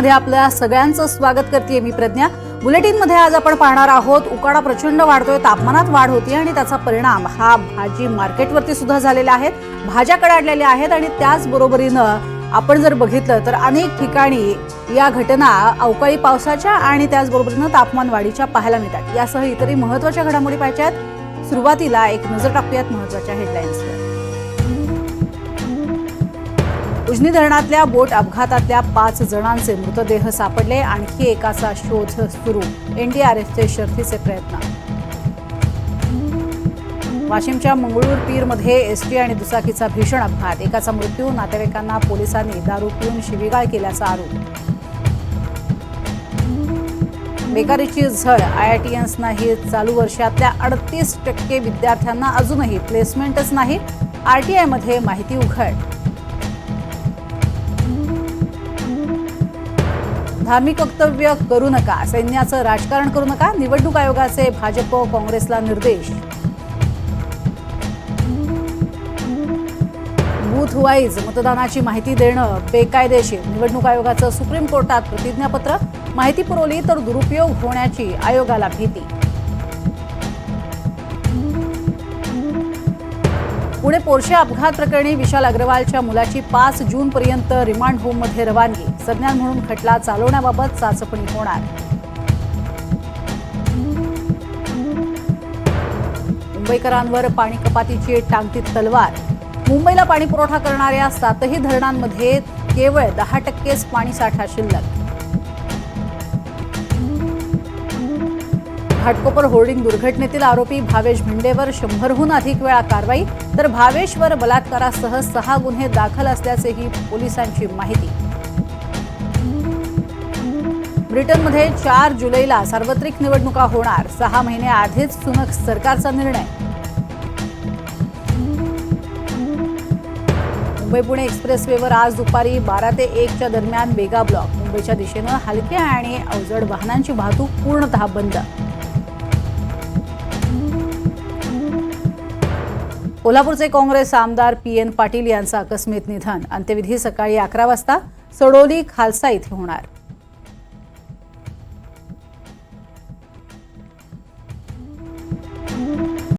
मध्ये आपल्या सगळ्यांचं स्वागत करते मी प्रज्ञा. बुलेटिनमध्ये आज आपण पाहणार आहोत उकाडा प्रचंड वाढतोय तापमानात वाढ होती आणि त्याचा परिणाम हा भाजी मार्केटवरती सुद्धा झालेला आहे. भाज्या कडाडलेल्या आहेत आणि त्याचबरोबरीनं आपण जर बघितलं तर अनेक ठिकाणी या घटना अवकाळी पावसाच्या आणि त्याचबरोबरीनं तापमान वाढीच्या पाहायला मिळतात. यासह इतरही महत्त्वाच्या घडामोडी पाहिजेत सुरुवातीला एक नजर टाकूयात महत्त्वाच्या हेडलाईन्सवर उजनी धरणातल्या बोट अपघातातल्या पाच जणांचे मृतदेह सापडले आणखी एकाचा शोध सुरू. एनडीआरएफचे शर्थीचे प्रयत्न. वाशिमच्या मंगळूर पीरमध्ये एसटी आणि दुचाकीचा भीषण अपघात. एकाचा मृत्यू नातेवाईकांना पोलिसांनी दारू पिऊन शिवीगाळ केल्याचा आरोप. बेकारीची झळ. आयआयटीएन्सनाही चालू वर्षातल्या अडतीस टक्के विद्यार्थ्यांना अजूनही प्लेसमेंटच नाही. आरटीआयमध्ये माहिती उघड. धार्मिक वक्तव्य करू नका सैन्याचं राजकारण करू नका निवडणूक आयोगाचे भाजप काँग्रेसला निर्देश. बूथ वाईज मतदानाची माहिती देणं बेकायदेशीर. निवडणूक आयोगाचं सुप्रीम कोर्टात प्रतिज्ञापत्र माहिती पुरवली तर दुरुपयोग होण्याची आयोगाला भीती. पुणे पोर्शे अपघात प्रकरणी विशाल अग्रवालच्या मुलाची पाच जूनपर्यंत रिमांड होममध्ये रवानगी. संज्ञान म्हणून खटला चालवण्याबाबत चाचपणी होणार. मुंबईकरांवर पाणी कपातीची टांगती तलवार. मुंबईला पाणी पुरवठा करणाऱ्या सातही धरणांमध्ये केवळ दहा टक्केच पाणी साठा शिल्लक. घाटकोपर होर्डिंग दुर्घटनेतील आरोपी भावेश भिंडेवर शंभरहून अधिक वेळा कारवाई तर भावेशवर बलात्कारासह सहा गुन्हे दाखल असल्याचेही पोलिसांची माहिती. ब्रिटनमध्ये चार जुलैला सार्वत्रिक निवडणुका होणार सहा महिने आधीच सुनक सरकारचा निर्णय. मुंबई पुणे एक्सप्रेसवेवर आज दुपारी बारा ते एकच्या दरम्यान बेगा ब्लॉक मुंबईच्या दिशेनं हलक्या आणि अवजड वाहनांची वाहतूक पूर्णतः बंद. कोल्हापूरचे काँग्रेस आमदार पी एन पाटील यांचं अकस्मित निधन. अंत्यविधी सकाळी अकरा वाजता सडोली खालसा इथे होणार.